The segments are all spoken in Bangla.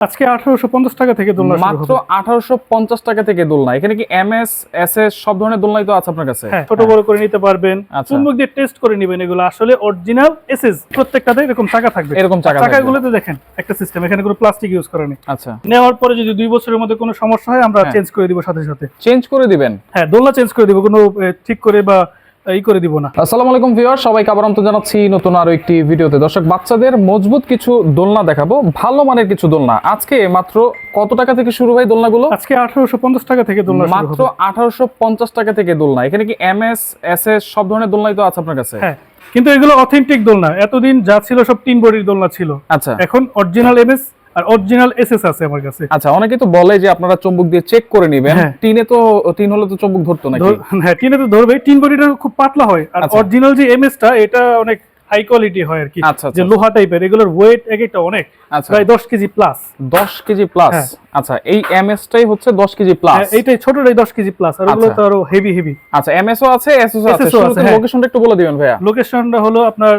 আজকে আঠারোশো পঞ্চাশ টাকা থেকে দোলনা মাত্র হবে। আঠারোশো পঞ্চাশ টাকা থেকে দোলনা। এখানে কি এম এস এস এস সব ধরনের দোলনাই তো আছে আপনার কাছে? হ্যাঁ ছোট বড় করে নিতে পারবেন। আচ্ছা। চুম্বক দিয়ে টেস্ট করে নেবেন এগুলো। আসলে অরিজিনাল এসএস প্রত্যেকটাতে এরকম চাকা থাকবে। এরকম চাকা চাকাগুলোতে দেখেন একটা সিস্টেম এখানে কোনো প্লাস্টিক ইউজ করা নেই। আচ্ছা। নেওয়ার পরে যদি দুই বছরের মধ্যে কোনো সমস্যা হয় আমরা হ্যাঁ। চেঞ্জ করে দিব সাথে সাথে। চেঞ্জ করে দিবেন? হ্যাঁ দোলনা চেঞ্জ করে দিব। কোনো ঠিক করে বা এ, ই করে দিব না। আসসালামু আলাইকুম ভিউয়ার সবাইকে আবার আমন্ত্রণ জানাচ্ছি নতুন আরও একটি ভিডিওতে। দর্শক বাচ্চাদের মজবুত কিছু দোলনা দেখাবো ভালো মানের কিছু দোলনা। আজকে মাত্র কত টাকা থেকে শুরু হয় দোলনাগুলো? আজকে আঠারোশো পঞ্চাশ টাকা থেকে দোলনা শুরু মাত্র হবে। আঠারোশো পঞ্চাশ টাকা থেকে দোলনা। এখানে কি এম এস এস এস সব ধরনের দোলনাই তো আছে আপনার কাছে? হ্যাঁ কিন্তু এগুলো অথেন্টিক দোলনা। এতদিন যা ছিল সব তিন বডির দোলনা ছিল। আচ্ছা। এখন অরিজিনাল এমএস আর অরিজিনাল এসএস আছে আমার কাছে। আচ্ছা অনেকে তো বলে যে আপনারা চম্বুক দিয়ে চেক করে নেবেন। হ্যাঁ। টিনে তো টিন হলে তো চম্বুক ধরতো নাকি? হ্যাঁ টিনে তো ধরবে টিন বডিটা খুব পাতলা হয়। আর আচ্ছা। অরিজিনাল যে এমএসটা এটা অনেক হাই কোয়ালিটি হয় আর কি। আচ্ছা, আচ্ছা, যে লোহা টাইপের এগুলোর ওয়েট এক একটা অনেক। আচ্ছা। প্রায় দশ কেজি প্লাস দশ কেজি প্লাস হ্যাঁ। আচ্ছা এই এম এস টাই হচ্ছে দশ কেজি প্লাস এইটাই ছোটটাই দশ কেজি প্লাস আর ওগুলো আচ্ছা। তো আরও হেভি হেভি আচ্ছা এমএসও আছে এসএসও আছে। হ্যাঁ। লোকেশনটা একটু বলে দিবেন ভাইয়া। লোকেশনটা হলো আপনার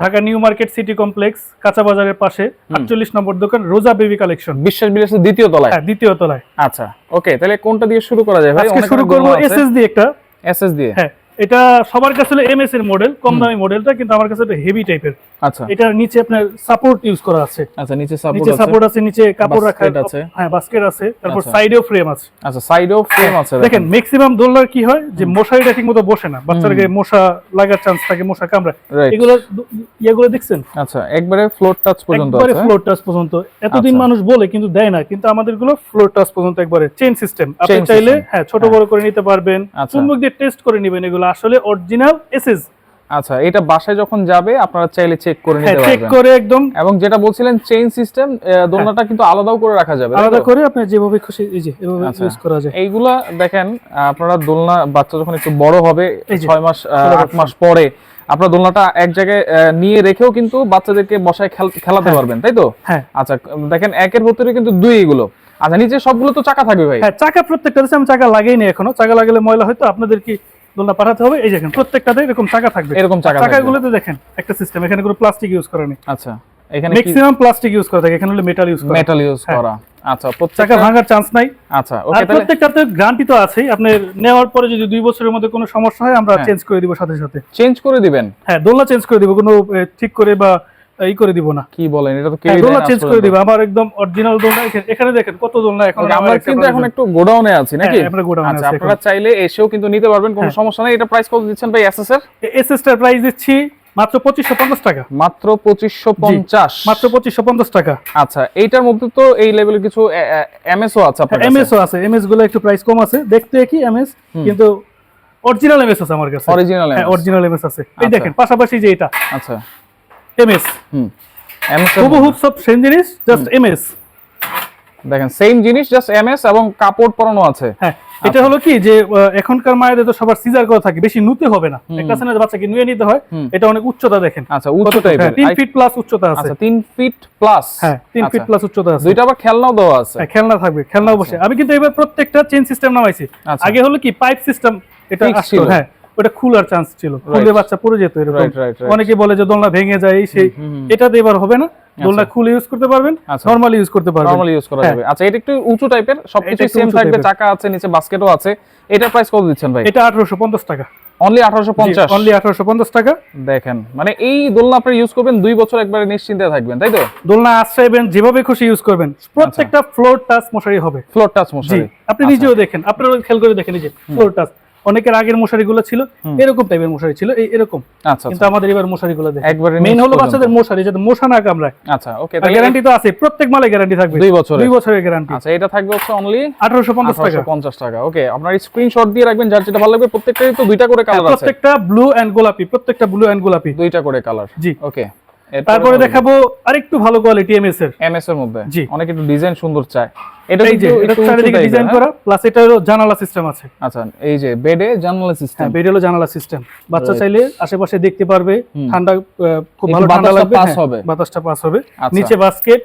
Dhaka new market city complex কাঁচা বাজারের পাশে আটচল্লিশ নম্বর দোকান রোজা বেবি কালেকশন। বিশ্বাস বিলাসের দ্বিতীয় তলায়? হ্যাঁ দ্বিতীয় তলায়। আচ্ছা ওকে তাহলে কোনটা দিয়ে শুরু করা যায় ভাই? আজকে শুরু করব এসএস দিয়ে একটা। এসএস দিয়ে হ্যাঁ। এটা সবার কাছে এমএস এর মডেল কম দামি মডেলটা কিন্তু আমার কাছে হেভি টাইপের আচ্ছা। এটার নিচে আপনার সাপোর্ট ইউজ করা আছে। আচ্ছা নিচে সাপোর্ট নিচে সাপোর্ট আছে নিচে কাপড় Basket আছে। হ্যাঁ বাস্কেট আছে। তারপর আচ্ছা। সাইডেও ফ্রেম আছে। আচ্ছা সাইডেও ফ্রেম আছে দেখেন ম্যাক্সিমাম দোলনার কি হয়? যে মশারিটা ঠিক মতো বসে না। বাচ্চার গায়ে মশা লাগার চান্স থাকে মশা কামড়ায়। রাইট এগুলো ইয়েগুলো দেখছেন? আচ্ছা একবারে ফ্লোর টাচ পর্যন্ত আছে। একবারে ফ্লোর টাচ পর্যন্ত। এতদিন আচ্ছা। মানুষ বলে কিন্তু দেয় না। কিন্তু আমাদেরগুলো ফ্লোর টাচ পর্যন্ত একবারে চেইন সিস্টেম আপনি চাইলে হ্যাঁ ছোট হ্যাঁ। বড় করে নিতে পারবেন। আচ্ছা। চুম্বক দিয়ে টেস্ট করে নেবেন এগুলো। আসলে অরিজিনাল এসএস আচ্ছা এটা বাসায় যখন যাবে আপনারা চাইলে চেক করে হ্যাঁ নিতে চেক করে একদম। এবং যেটা বলছিলেন চেইন সিস্টেম দোলনাটা কিন্তু আলাদাও করে রাখা যাবে আলাদা করে আপনি যেভাবে খুশি এই যে এভাবে আচ্ছা। ইউজ করা যায়। এইগুলা দেখেন আপনারা দোলনা বাচ্চা যখন একটু বড় হবে এই যে, ছয় মাস আহ, ষোলো আট মাস পরে আপনার দোলনাটা এক জায়গায় নিয়ে রেখেও কিন্তু বাচ্চাদেরকে বসায় খেলাতে হ্যাঁ। পারবেন তাই তো? হ্যাঁ। আচ্ছা দেখেন একের ভিতরে কিন্তু দুই এগুলো। আচ্ছা নিচে সবগুলো তো চাকা থাকবে ভাই? হ্যাঁ চাকা প্রত্যেকটাতে আমি চাকা লাগাইনি এখনও। চাকা লাগালে ময়লা হয়তো আপনাদের কি দোলনা পাঠাতে হবে। এই দেখেন প্রত্যেকটাতে এরকম চাকা থাকবে। এরকম চাকা চাকাগুলোতে দেখেন একটা সিস্টেম এখানে কোনো প্লাস্টিক ইউজ করা নেই। আচ্ছা এখানে ম্যাক্সিমাম প্লাস্টিক ইউজ করা থাকে এখানে হলো মেটাল ইউজ করা। মেটাল ইউজ হ্যাঁ। করা। আচ্ছা প্রত্যেকটা ভাঙার চান্স নাই। আচ্ছা ওকে তাহলে প্রত্যেকটাতে গ্যারান্টি তো নেওয়ার পরে যদি দুই বছরের মধ্যে কোনো সমস্যা হয় আমরা হ্যাঁ। চেঞ্জ করে দিব সাথে সাথে। চেঞ্জ করে দিবেন? হ্যাঁ দোলনা চেঞ্জ করে দিব কোনো ঠিক করে বা এ, ই করে দিব না। কি বলেন? এটা তো হ্যাঁ, দোলনা চেঞ্জ করে দিব। আমার একদম অরিজিনাল দোলনা এখানে- দেখেন কত দোলনা এখন আমরা কিন্তু এখন একটু গোডাউনে আছি নাকি? হ্যাঁ, আমরা গোডাউনে আচ্ছা আছি আপনারা চাইলে এসেও কিন্তু নিতে পারবেন কোনো হ্যাঁ। সমস্যা নেই। এটা প্রাইস কত দিচ্ছেন ভাই এসএস এর? এসএস টার প্রাইস দিচ্ছি মাত্র পঁচিশশো পঞ্চাশ টাকা। মাত্র পঁচিশশো পঞ্চাশ। মাত্র পঁচিশশো পঞ্চাশ টাকা। আচ্ছা এইটার মধ্যে তো এই লেভেলের কিছু এমএসও আছে আপনার কাছে? এমএস ও আছে। এমএসগুলো একটু প্রাইস কম আছে। দেখতে কি এমএস কিন্তু অরিজিনাল এমএস আছে আমার কাছে। অরিজিনাল অরিজিনাল এমএস আছে। এই আচ্ছা। দেখেন পাশাপাশি যে এটা। আচ্ছা। এমএস হুম। এমএস হুবহুব সব সেম জিনিস জাস্ট এমএস দেখেন সেম জিনিস জাস্ট এমএস এবং কাপড় পরানো আছে। হ্যাঁ এটা হলো কি যে এখনকার মায়েদের তো সবার সিজার করা থাকে বেশি নুতে হবে না। একটা আছে না যে বাচ্চাকে নুয়ে নিতে হয় এটা অনেক উচ্চতা দেখেন। আচ্ছা উচ্চ কত- টাইপের হ্যাঁ, তিন ফিট প্লাস উচ্চতা আছে। আচ্ছা তিন ফিট প্লাস হ্যাঁ তিন ফিট প্লাস উচ্চতা আছে। দুইটা আবার খেলনাও দেওয়া আছে। হ্যাঁ, খেলনা থাকবে খেলনাও বসে। আমি কিন্তু এবার প্রত্যেকটা চেন সিস্টেম নামাইছি। আচ্ছা। আগে হলো কি পাইপ সিস্টেম এটা ছিল। হ্যাঁ। ওটা খুলার চান্স ছিল। খুললে বাচ্চা পড়ে যেত এরকম. অনেকে বলে যে দোলনা ভেঙে যায় এই সেই। এটাতে এবার হবে না। দোলনা খুলে ইউজ করতে পারবেন আচ্ছা। নরমালি ইউজ করতে পারবেন। নরমালি ইউজ করা হ্যাঁ। যাবে। আচ্ছা এটা একটু উঁচু টাইপের সবকিছু এটা সেম থাকবে চাকা আছে নিচে বাস্কেটও আছে। এটার প্রাইস কত দিচ্ছেন ভাই? এটা আঠারোশো পঞ্চাশ টাকা। অনলি 1850 অনলি আঠারোশো পঞ্চাশ টাকা। দেখেন মানে এই দোলনা আপনি ইউজ করবেন দুই বছর একবারে নিশ্চিন্তে থাকবেন তাই তো? দোলনা আশ্রয়বেন যেভাবে খুশি ইউজ করবেন। প্রত্যেকটা ফ্লোর টাচ মশারি হবে। ফ্লোর টাচ মশারি। আপনি নিজেও দেখেন আপনারা খেয়াল করে দেখেন এই যে ফ্লোর টাচ অনেকের আগের মশারিগুলো ছিল এরকম টাইপের মশারি ছিল এই এরকম। আচ্ছা কিন্তু আমাদের এবার মশারিগুলো দেখেন। একবারে মেইন হলো বাচ্চাদের মশারি যাতে মশা না কামড়ায়। আচ্ছা ওকে আর গ্যারান্টি তো আছে প্রত্যেক মালে গ্যারান্টি থাকবে। দুই বছরের। দুই বছরের গ্যারান্টি আচ্ছা এটা থাকবে হচ্ছে অনলি আঠারোশো পঞ্চাশ টাকা। 1850 টাকা ওকে আপনার স্ক্রিনশট দিয়ে রাখবেন যার যেটা ভালো লাগবে প্রত্যেকটারই তো দুইটা করে কালার আছে। প্রত্যেকটা ব্লু এন্ড গোলাপি প্রত্যেকটা ব্লু এন্ড গোলাপি। দুইটা করে কালার জি। ওকে তারপরে দেখাবো আরেকটু ভালো কোয়ালিটি এমএস এর। এমএস এর মধ্যে। জি। অনেক একটু ডিজাইন সুন্দর চায়। এটা এই যে কিন্তু এটা চারিদিকে ডিজাইন হ্যাঁ? করা প্লাস এটা জানালা সিস্টেম আছে। আচ্ছা এই যে বেডে জানালা সিস্টেম হ্যাঁ হলো জানালা সিস্টেম বাচ্চা চাইলে আশেপাশে দেখতে পারবে ঠান্ডা খুব ভালো ঠান্ডা লাগবে pass হ্যাঁ, হবে। বাতাসটা পাস হবে। আচ্ছা। নিচে বাস্কেট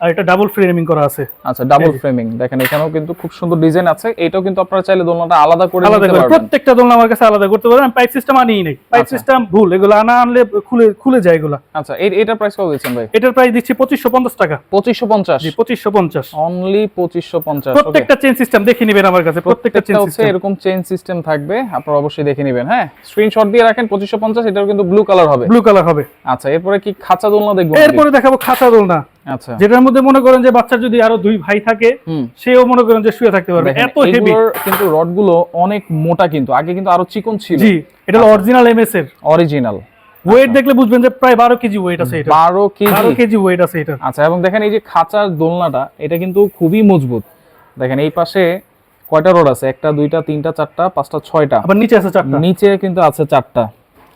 আর এটা ডাবল ফ্রেমিং করা আছে। আচ্ছা ডাবল ফ্রেমিং দেখেন এখানেও কিন্তু খুব সুন্দর ডিজাইন আছে। এটাও কিন্তু আপনারা চাইলে দোলনাটা আলাদা করে নিতে পারবেন। প্রত্যেকটা দোলনা আমার কাছে আলাদা করতে পারবেন। পাইপ সিস্টেম আনিই নাই। পাইপ। সিস্টেম ভুল। এগুলো আনা আনলে খুলে খুলে যায় এগুলো। আচ্ছা এটার প্রাইস কত দিচ্ছেন ভাই? এটার প্রাইস দিচ্ছি পঁচিশশো পঞ্চাশ টাকা। পঁচিশশো পঞ্চাশ। জি পঁচিশশো পঞ্চাশ। অনলি পঁচিশশো পঞ্চাশ প্রত্যেকটা চেন সিস্টেম দেখে নেবেন আমার কাছে প্রত্যেকটা চেন হচ্ছে এরকম চেইন সিস্টেম থাকবে আপনারা অবশ্যই দেখে নেবেন হ্যাঁ? স্ক্রিনশট দিয়ে রাখেন পঁচিশশো পঞ্চাশ এটাও কিন্তু ব্লু কালার হবে। ব্লু কালার হবে। আচ্ছা এরপরে কি খাঁচা দোলনা দেখব এরপরে দেখাবো খাঁচা দোলনা। আচ্ছা। যেটার মধ্যে মনে করেন যে বাচ্চার যদি আরও দুই ভাই থাকে সেও মনে করেন যে শুয়ে থাকতে পারবে। এত হেভি কিন্তু রডগুলো অনেক মোটা কিন্তু আগে কিন্তু আরও চিকন ছিল। জি এটা অরিজিনাল এমএস এর। অরিজিনাল ওয়েট দেখলে বুঝবেন যে প্রায় বারো কেজি ওয়েট আছে এটা। বারো বারো কেজি কেজি ওয়েট আছে এটা। আচ্ছা এবং দেখেন এই যে খাঁচার দোলনাটা এটা কিন্তু খুবই মজবুত। দেখেন এই পাশে কয়টা রড আছে? একটা দুইটা তিনটা চারটা পাঁচটা ছয়টা। আবার নিচে আছে চারটা। নিচে কিন্তু আছে চারটা।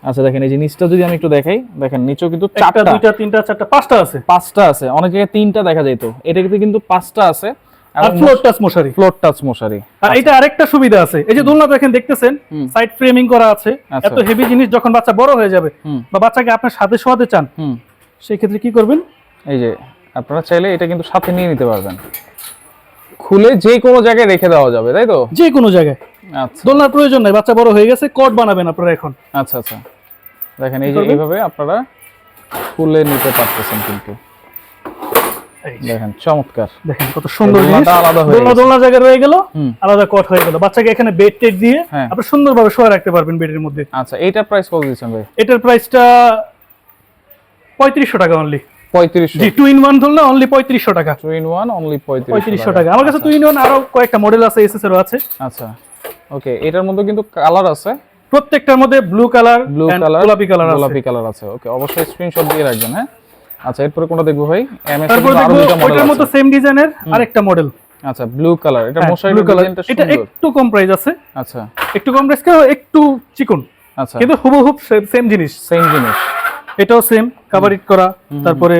আচ্ছা দেখেন এই যে নিচটা যদি আমি একটু দেখাই দেখেন নিচেও কিন্তু চারটা। দুইটা তিনটা চারটা পাঁচটা আছে। পাঁচটা আছে। অনেক জায়গায় তিনটা দেখা যেত এটা কিন্তু পাঁচটা আছে। আর ফ্লোর টাচ মশারি। ফ্লোর টাচ মশারি। আর এটা আরেকটা সুবিধা আছে। এই যে দোলনা দেখেন দেখতেছেন? সাইড ফ্রেমিং করা আছে। আচ্ছা। এত হেভি জিনিস যখন বাচ্চা বড় হয়ে যাবে বা বাচ্চাকে আপনার সাথে শোয়াতে চান সেই ক্ষেত্রে কি করবেন? এই যে আপনারা চাইলে এটা কিন্তু সাথে নিয়ে নিতে পারবেন। খুলে যে কোনো জায়গায় রেখে দেওয়া যাবে তাই তো? যে কোনো জায়গায়। আচ্ছা। দোলনার প্রয়োজন নাই বাচ্চা বড় হয়ে গেছে কট বানাবেন আপনারা এখন। আচ্ছা আচ্ছা। দেখেন এই যে এইভাবে আপনারা খুলে নিতে পারতেছেন কিন্তু। দেখেন চমৎকার। দেখেন কত সুন্দর জিনিস। দোলনা দোলনা জায়গায় রয়ে গেল আলাদা কট হয়ে গেল। বাচ্চাকে এখানে বেড টেড দিয়ে হ্যাঁ। আপনি সুন্দরভাবে শোয়া রাখতে পারবেন বেডের মধ্যে। আচ্ছা এইটার প্রাইস কত দিচ্ছেন ভাই? এটার প্রাইসটা পঁয়ত্রিশশো টাকা অনলি টু ইন ওয়ান ধরলে অনলি পঁয়ত্রিশশো টাকা। টু ইন ওয়ান অনলি পঁয়ত্রিশশো টাকা। আমার কাছে টু ইন ওয়ান আরও কয়েকটা মডেল আছে এসএস এরও আছে। আচ্ছা। ওকে এটার মধ্যে কিন্তু কালার আছে। প্রত্যেকটার মধ্যে ব্লু কালার ব্লু কালার গোলাপি কালার গোলাপি কালার আছে। ওকে অবশ্যই স্ক্রিনশট দিয়ে রাখবেন হ্যাঁ? আচ্ছা এরপরে কোনটা দেখব ভাই? এমএস তারপর আরও দেখব দুটো মডেল ওইটার মতো সেম ডিজাইনের আরেকটা মডেল আচ্ছা ব্লু কালার এটা মশারি ব্লু কালার ডিজাইনটা এটা একটু কম প্রাইস আছে। আচ্ছা। একটু কম প্রাইস কেন একটু চিকন। আচ্ছা। কিন্তু হুবহুব সেম জিনিস। সেম জিনিস। এটাও সেম কাভার ইট করা তারপরে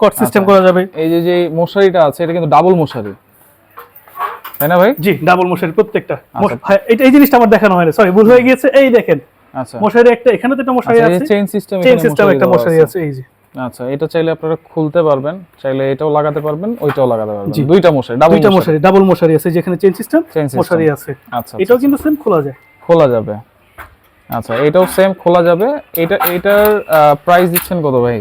কট সিস্টেম আচ্ছা। করা যাবে। এই যে যে মশারিটা আছে এটা কিন্তু ডাবল মশারি। তাই না ভাই? জি ডাবল মশারি প্রত্যেকটা। আচ্ছা। হ্যাঁ, এটা এই জিনিসটা আমার দেখানো হয়নি সরি ভুল হয়ে গিয়েছে। এই দেখেন। আচ্ছা। মশারি একটা এখানে তো একটা মশারি আচ্ছা আছে। চেইন সিস্টেম চেইন সিস্টেম একটা মশারি আছে এই যে। আচ্ছা এটা চাইলে আপনারা খুলতে পারবেন চাইলে এটাও লাগাতে পারবেন ওইটাও লাগাতে পারবেন। জি। দুইটা মশারি ডাবল দুইটা মশারি। ডাবল মশারি আছে যেখানে চেইন সিস্টেম মশারি আছে। আচ্ছা এটাও কিন্তু সেম খোলা যায়। খোলা যাবে। আচ্ছা এটাও সেম খোলা যাবে। এটা এটার প্রাইস দিচ্ছেন কত ভাই?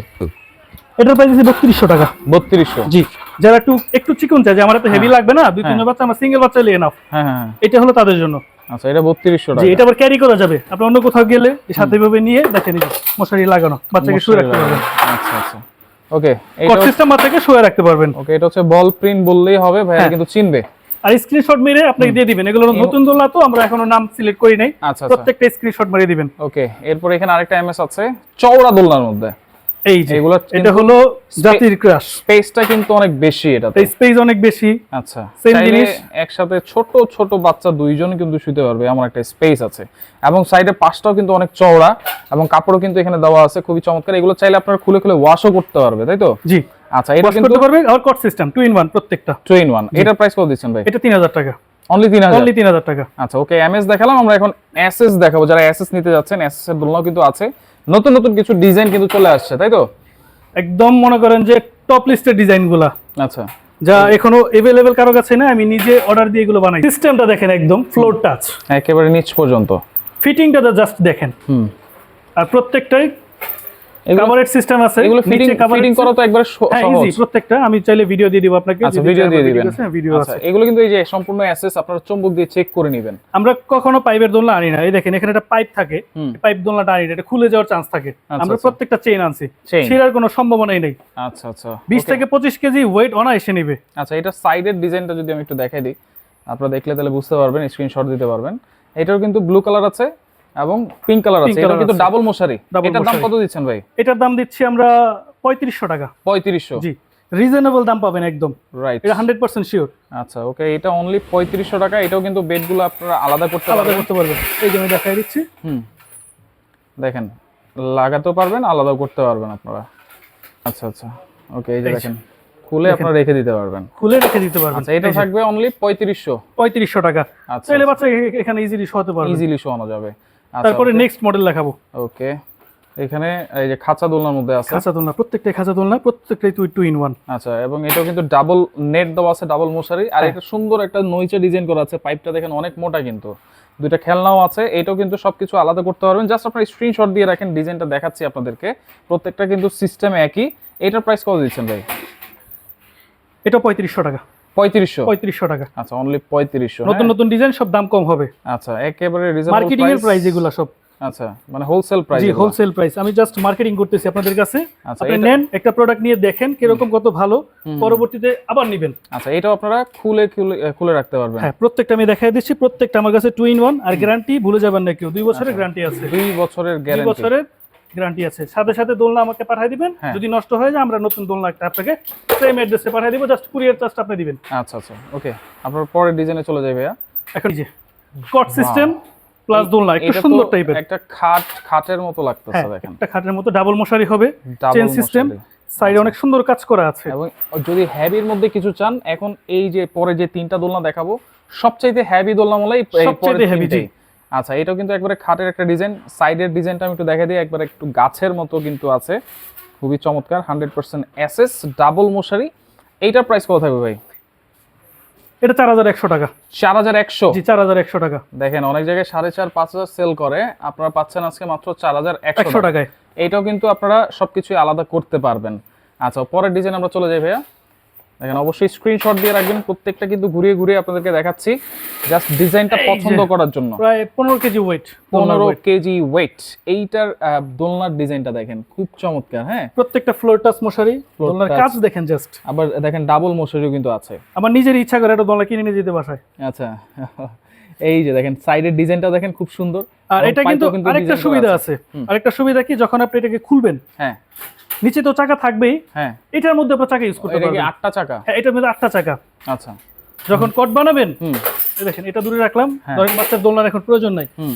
এটার প্রাইস আছে বত্রিশশো টাকা। বত্রিশশো। জি যারা একটু একটু চিকন চাই যে আমার এত হেভি হ্যাঁ। লাগবে না দুই তিন বাচ্চা আমার সিঙ্গেল বাচ্চা নিয়ে নাও। হ্যাঁ হ্যাঁ হ্যাঁ। এটা হলো তাদের জন্য। আচ্ছা এটা বত্রিশশো যে টাকা। এটা আবার ক্যারি করা যাবে। আপনি অন্য কোথাও গেলে সাথে ভাবে নিয়ে দেখেন মশারি লাগানো বাচ্চাকে শুয়ে রাখতে পারবেন। আচ্ছা আচ্ছা। ওকে কট সিস্টেম বাচ্চাকে শুয়ে রাখতে পারবেন। ওকে এটা হচ্ছে বল প্রিন্ট বললেই হবে ভাইয়া হ্যাঁ। কিন্তু চিনবে। আর স্ক্রিনশট মেরে আপনাকে দিয়ে দিবেন। এগুলো নতুন দোলনা তো আমরা এখনও নাম সিলেক্ট করি নাই। আচ্ছা আচ্ছা। প্রত্যেকটা স্ক্রিনশট মেরে দিবেন। ওকে এরপর এখানে আরেকটা এমএস আছে চওড়া দোলনার মধ্যে। এই যে এগুলো এটা হলো জাতির ক্রাশ স্পেসটা কিন্তু অনেক বেশি এই স্পেস অনেক বেশি। আচ্ছা চাইলে জিনিস। একসাথে ছোট ছোট বাচ্চা দুইজন কিন্তু শুতে পারবে একটা স্পেস আছে। এবং সাইডে পাশটাও কিন্তু অনেক চওড়া এবং কাপড়ও কিন্তু এখানে দেওয়া আছে খুবই চমৎকার। এগুলো চাইলে আপনারা খুলে খুলে ওয়াশও করতে পারবে তাই তো? জি। আচ্ছা এটা কিন্তু করতে পারবে আর cot system two in one প্রত্যেকটা। টু ইন ওয়ান এটার প্রাইস কত দিচ্ছেন ভাই? এটা তিন হাজার টাকা। অনলি টাকা। আচ্ছা ওকে এমএস দেখালাম আমরা এখন এসএস দেখাবো। যারা এসএস নিতে যাচ্ছেন এসএস এর দোলনাও কিন্তু আছে। নতুন নতুন কিছু ডিজাইন কিন্তু চলে আসছে তাই তো? একদম মনে করেন যে টপ লিস্টের ডিজাইনগুলো আচ্ছা। যা এখনও এভেলেবেল কারও কাছে না আমি নিজে অর্ডার দিয়ে এগুলো বানাই। সিস্টেমটা দেখেন একদম ফ্লোর টাচ একেবারে নিচ পর্যন্ত। ফিটিংটা জাস্ট দেখেন। হুম। আর প্রত্যেকটাই কাভারেজ সিস্টেম আছে এগুলো ফিটিং ফিটিং করা তো একবারে হ্যাঁ সহজ। প্রত্যেকটা। আমি চাইলে ভিডিও দিয়ে দিব আপনাকে। আচ্ছা ভিডিও দিয়ে দিবেন। ভিডিও আচ্ছা আছে। এগুলো কিন্তু এই যে সম্পূর্ণ অ্যাসেস আপনারা চুম্বক দিয়ে চেক করে নেবেন। আমরা কখনো পাইপের দোলনা আনি না। এই দেখেন এখানে একটা পাইপ থাকে। পাইপ দোলনাটা আনি এটা খুলে যাওয়ার চান্স থাকে। আমরা আচ্ছা। প্রত্যেকটা চেইন আনছি। সেটার কোনো সম্ভাবনাই নেই। আচ্ছা আচ্ছা। বিশ Okay. থেকে পঁচিশ কেজি ওয়েট অনায়াসে নিবে। আচ্ছা এটা সাইডের ডিজাইনটা যদি আমি একটু দেখাই দিই আপনারা দেখলে তাহলে বুঝতে পারবেন স্ক্রিনশট দিতে পারবেন। এটাও কিন্তু ব্লু কালার আছে। এবং পিঙ্ক কালার আছে এটা কিন্তু ডাবল মশারি এটার দাম কত দিচ্ছেন ভাই? এটার দাম দিচ্ছি আমরা পঁয়ত্রিশশো টাকা। পঁয়ত্রিশশো? জি রিজনেবল দাম পাবেন একদম। রাইট এটা হান্ড্রেড পার্সেন্ট শিওর আচ্ছা ওকে এটা অনলি পঁয়ত্রিশশো টাকা এটাও কিন্তু বেডগুলো আপনারা আলাদা করতে আলাদা করতে পারবেন। এই যে আমি দেখাই দিচ্ছি। হুম। দেখেন লাগাতেও পারবেন আলাদাও করতে পারবেন আপনারা। আচ্ছা আচ্ছা ওকে এই যে দেখেন খুলে আপনারা রেখে দিতে পারবেন। খুলে রেখে দিতে পারবেন। আচ্ছা এটা থাকবে অনলি পঁয়ত্রিশশো। পঁয়ত্রিশশো টাকা। আচ্ছা চাইলে বাচ্চা এ- এখানে ইজিলি শোয়াতে পারবে ইজিলি শোয়ানো যাবে। আচ্ছা তারপরে নেক্সট মডেল দেখাবো। ওকে। এখানে এই যে খাঁচা দোলনার মধ্যে আছে। খাঁচা দোলনা প্রত্যেকটা খাঁচা দোলনা প্রত্যেকটাই তুই টু ইন ওয়ান আচ্ছা এবং এটাও কিন্তু ডাবল নেট দেওয়া আছে ডাবল মশারি। আর হ্যাঁ। এটা সুন্দর একটা নইচে ডিজাইন করা আছে পাইপটা দেখেন অনেক মোটা কিন্তু। দুইটা খেলনাও আছে এটাও কিন্তু সবকিছু আলাদা করতে পারবেন। জাস্ট আপনার স্ক্রিনশট দিয়ে রাখেন ডিজাইনটা দেখাচ্ছি আপনাদেরকে। প্রত্যেকটা কিন্তু সিস্টেম একই। এটার প্রাইস কত দিচ্ছেন ভাই? এটা পঁয়ত্রিশশো টাকা। পঁয়ত্রিশশো? পঁয়ত্রিশশো টাকা। আচ্ছা অনলি পঁয়ত্রিশশো নতুন নতুন ডিজাইন সব দাম কম হবে। আচ্ছা একেবারে মার্কেটিং এর প্রাইস এগুলো সব। আচ্ছা মানে হোলসেল প্রাইস জি হোলসেল প্রাইস আমি জাস্ট মার্কেটিং করতেছি আপনাদের কাছে। আচ্ছা আপনি নেন একটা প্রোডাক্ট নিয়ে দেখেন কীরকম কত ভালো পরবর্তীতে আবার নিবেন। আচ্ছা এটাও আপনারা খুলে খুলে রাখতে পারবেন। হ্যাঁ প্রত্যেকটা আমি দেখাই দিচ্ছি প্রত্যেকটা আমার কাছে টু ইন ওয়ান আর গ্যারান্টি ভুলে যাবেন না কেউ। দুই বছরের গ্যারান্টি আছে। দুই বছরের দুই বছরের গ্যারান্টি আছে। সাথে সাথে দোলনা আমাকে পাঠিয়ে দিবেন। হ্যাঁ। যদি নষ্ট হয়ে যায় আমরা নতুন দোলনা একটা আপনাকে সেম অ্যাড্রেসে পাঠিয়ে দিব। জাস্ট কুরিয়ার চার্জটা আপনি দিবেন। আচ্ছা আচ্ছা। ওকে আপনার পরের ডিজাইনে চলে যাই ভাইয়া। এখন যে কট সিস্টেম প্লাস দোলনা একটু সুন্দর টাইপের একটা খাট খাটের মতো লাগতেছে হ্যাঁ দেখেন। একটা খাটের মতো ডাবল মশারি হবে চেন সিস্টেম সাইডে অনেক সুন্দর কাজ করা আছে। এবং যদি হ্যাভির মধ্যে কিছু চান এখন এই যে পরে যে তিনটা দোলনা দেখাবো সবচাইতে হ্যাভি দোলনা মলাই সবচাইতে জি। আচ্ছা এটাও কিন্তু একবারে খাটের একটা ডিজাইন। সাইডের ডিজাইনটা আমি একটু দেখা দিই একবার একটু গাছের মতো কিন্তু আছে। খুবই চমৎকার হান্ড্রেড পার্সেন্ট এসএস ডাবল মশারি। এইটার প্রাইস কত থাকবে ভাই? এটা চার হাজার একশো টাকা। চার হাজার একশো? জি চার হাজার একশো টাকা। দেখেন অনেক জায়গায় সাড়ে চার পাঁচ হাজার সেল করে। আপনারা পাচ্ছেন আজকে মাত্র চার হাজার একশো টাকায়। এইটাও কিন্তু আপনারা সবকিছু আলাদা করতে পারবেন। আচ্ছা পরের ডিজাইন আমরা চলে যাই ভাইয়া। দেখেন অবশ্যই স্ক্রিনশট দিয়ে রাখবেন প্রত্যেকটা কিন্তু ঘুরিয়ে ঘুরিয়ে আপনাদেরকে দেখাচ্ছি। জাস্ট ডিজাইনটা পছন্দ করার জন্য। প্রায় পনেরো কেজি ওয়েট পনেরো কেজি ওয়েট এইটার দোলনার ডিজাইনটা দেখেন খুব চমৎকার হ্যাঁ? প্রত্যেকটা ফ্লোর টাচ মশারি দোলনার কাজ দেখেন জাস্ট আবার দেখেন ডাবল মশারিও কিন্তু আছে। আমার নিজের ইচ্ছা করে একটা দোলনা কিনে নিয়ে যেতে বাসায়। আচ্ছা এই যে দেখেন সাইডের ডিজাইনটা দেখেন খুব সুন্দর। আর এটা কিন্তু আরেকটা সুবিধা আছে। আরেকটা সুবিধা কি যখন আপনি এটাকে খুলবেন হ্যাঁ। নিচে তো চাকা থাকবেই। হ্যাঁ। এটার মধ্যে আপনার চাকা ইউজ করতে পারবেন। আটটা চাকা? হ্যাঁ এটার মধ্যে আটটা চাকা। আচ্ছা। যখন কট বানাবেন হুম। দেখেন এটা দূরে রাখলাম। হ্যাঁ। ধরেন বাচ্চার দোলনার এখন প্রয়োজন নাই। হুম।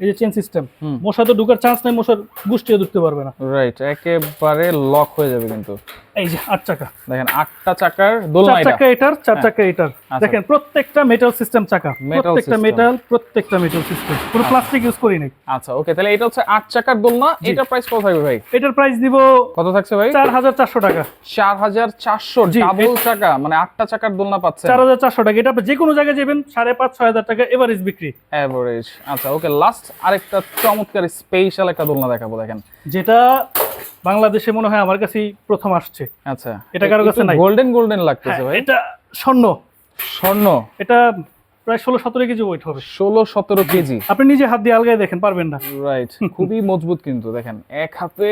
এই যে চেন সিস্টেম মশা তো ঢুকার চান্স নাই মশার গুষ্টিও ঢুকতে পারবে না। রাইট একেবারে লক হয়ে যাবে কিন্তু। এই যে আট চাকা। দেখেন আটটা চাকার দোলনা চার এটা। চাকা এটার চার হ্যাঁ। চাকা এটার। আচ্ছা। দেখেন প্রত্যেকটা মেটাল সিস্টেম চাকা প্রত্যেকটা মেটাল প্রত্যেকটা মেটাল সিস্টেম কোনো প্লাস্টিক ইউজ করি নাই। আচ্ছা ওকে তাহলে এটা হচ্ছে আট চাকার দোলনা। এটার প্রাইস কত থাকবে ভাই? এটার প্রাইস দিব কত থাকছে ভাই? চার হাজার চারশো টাকা। চার হাজার চারশো জি, ডাবল চাকা মানে আটটা চাকার দোলনা পাচ্ছেন। চার হাজার চারশো টাকা। এটা আপনি যে কোনো জায়গায় যাবেন সাড়ে পাঁচ ছয় হাজার টাকা এভারেজ বিক্রি। অ্যাভারেজ আচ্ছা ওকে লাস্ট আরেকটা চমৎকার স্পেশাল একটা দোলনা দেখাবো দেখেন। যেটা বাংলাদেশে মনে হয় আমার কাছেই প্রথম আসছে। আচ্ছা। এটা কারও কাছে নাই। গোল্ডেন গোল্ডেন লাগতেছে হ্যাঁ, ভাই। এটা স্বর্ণ। স্বর্ণ? এটা প্রায় ষোলো সতেরো কেজি ওয়েট হবে। ষোলো সতেরো কেজি। আপনি নিজে হাত দিয়ে আলগায় দেখেন পারবেন না। রাইট খুবই মজবুত কিন্তু দেখেন। এক হাতে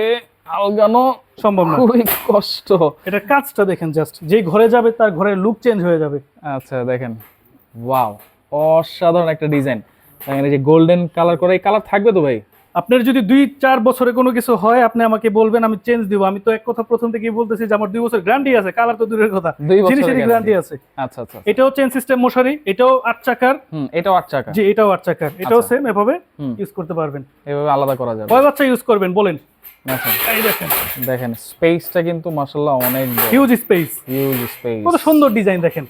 আলগানো সম্ভব না। খুবই কষ্ট। এটা কাজটা দেখেন জাস্ট যেই ঘরে যাবে তার ঘরের লুক চেঞ্জ হয়ে যাবে। আচ্ছা দেখেন। ওয়াও অসাধারণ একটা ডিজাইন দেখেন এই যে গোল্ডেন কালার করে এই কালার থাকবে তো ভাই? আপনার যদি দুই চার বছরে কোনো কিছু হয় আপনি আমাকে বলবেন আমি চেঞ্জ দিব। আমি তো এক কথা প্রথম থেকেই বলতেছি যে আমার দুই বছর গ্যারান্টি আছে কালার তো দূরের কথা। জিনিসেরই গ্যারান্টি আছে। আচ্ছা আচ্ছা এটাও চেন সিস্টেম মশারি এটাও আট চাকার। হুম এটাও আট চাকা জি এটাও আট চাকার। এটাও আচ্ছা। সেম এভাবে ইউজ করতে পারবেন। এভাবে আলাদা করা যাবে। কয় বাচ্চা ইউজ করবেন বলেন। আচ্ছা দেখেন। স্পেসটা কিন্তু মাশাআল্লাহ অনেক হিউজ স্পেস হিউজ স্পেস কত সুন্দর ডিজাইন দেখেন।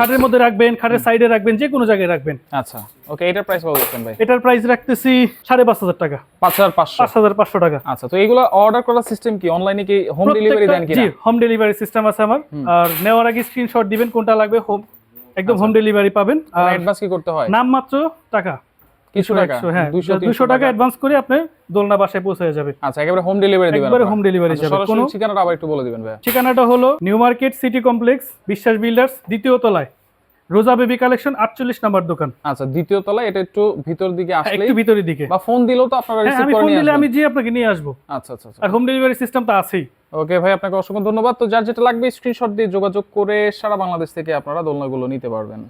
খাটের মধ্যে রাখবেন খাটের সাইডে রাখবেন যে কোনো জায়গায় রাখবেন। আচ্ছা ওকে এটার প্রাইস কত দিচ্ছেন ভাই? এটার প্রাইস রাখতেছি সাড়ে পাঁচ হাজার টাকা। পাঁচ হাজার পাঁচশো। পাঁচ হাজার পাঁচশো টাকা। আচ্ছা তো এগুলো অর্ডার করার সিস্টেম কি? অনলাইনে কি হোম ডেলিভারি দেন কি জি হোম ডেলিভারি সিস্টেম আছে আমার। আর নেওয়ার আগে স্ক্রিনশট দিবেন কোনটা লাগবে হোম একদম আচ্ছা। হোম ডেলিভারি পাবেন। আর অ্যাডভান্স কি করতে হয়? নাম মাত্র টাকা। কিছু টাকা? একশো, হ্যাঁ দুশো দুশো টাকা অ্যাডভান্স করে আপনার দোলনা বাসায় পৌঁছে যাবে। আচ্ছা একেবারে হোম ডেলিভারি দিবেন একবারে? হোম ডেলিভারি যাবে। কোনো ঠিকানাটা আবার একটু বলে দিবেন ভাই ঠিকানাটা হলো new market city complex Biswas builders দ্বিতীয় তলায়। রোজা বেবি কালেকশন আটচল্লিশ নাম্বার দোকান। আচ্ছা দ্বিতীয় তলায় এটা একটু ভিতর দিকে হ্যাঁ, আসলে একটু ভিতরের দিকে। বা ফোন দিলেও তো আপনারা হ্যাঁ রিসিভ আমি করে ফোন দিলে আমি যে আপনাকে নিয়ে আসব। আচ্ছা আচ্ছা আচ্ছা। আর হোম ডেলিভারি সিস্টেম তো আছেই। ওকে ভাই আপনাকে অসংখ্য ধন্যবাদ। তো যার যেটা লাগবে স্ক্রিনশট দিয়ে যোগাযোগ করে সারা বাংলাদেশ থেকে আপনারা দোলনাগুলো নিতে পারবেন।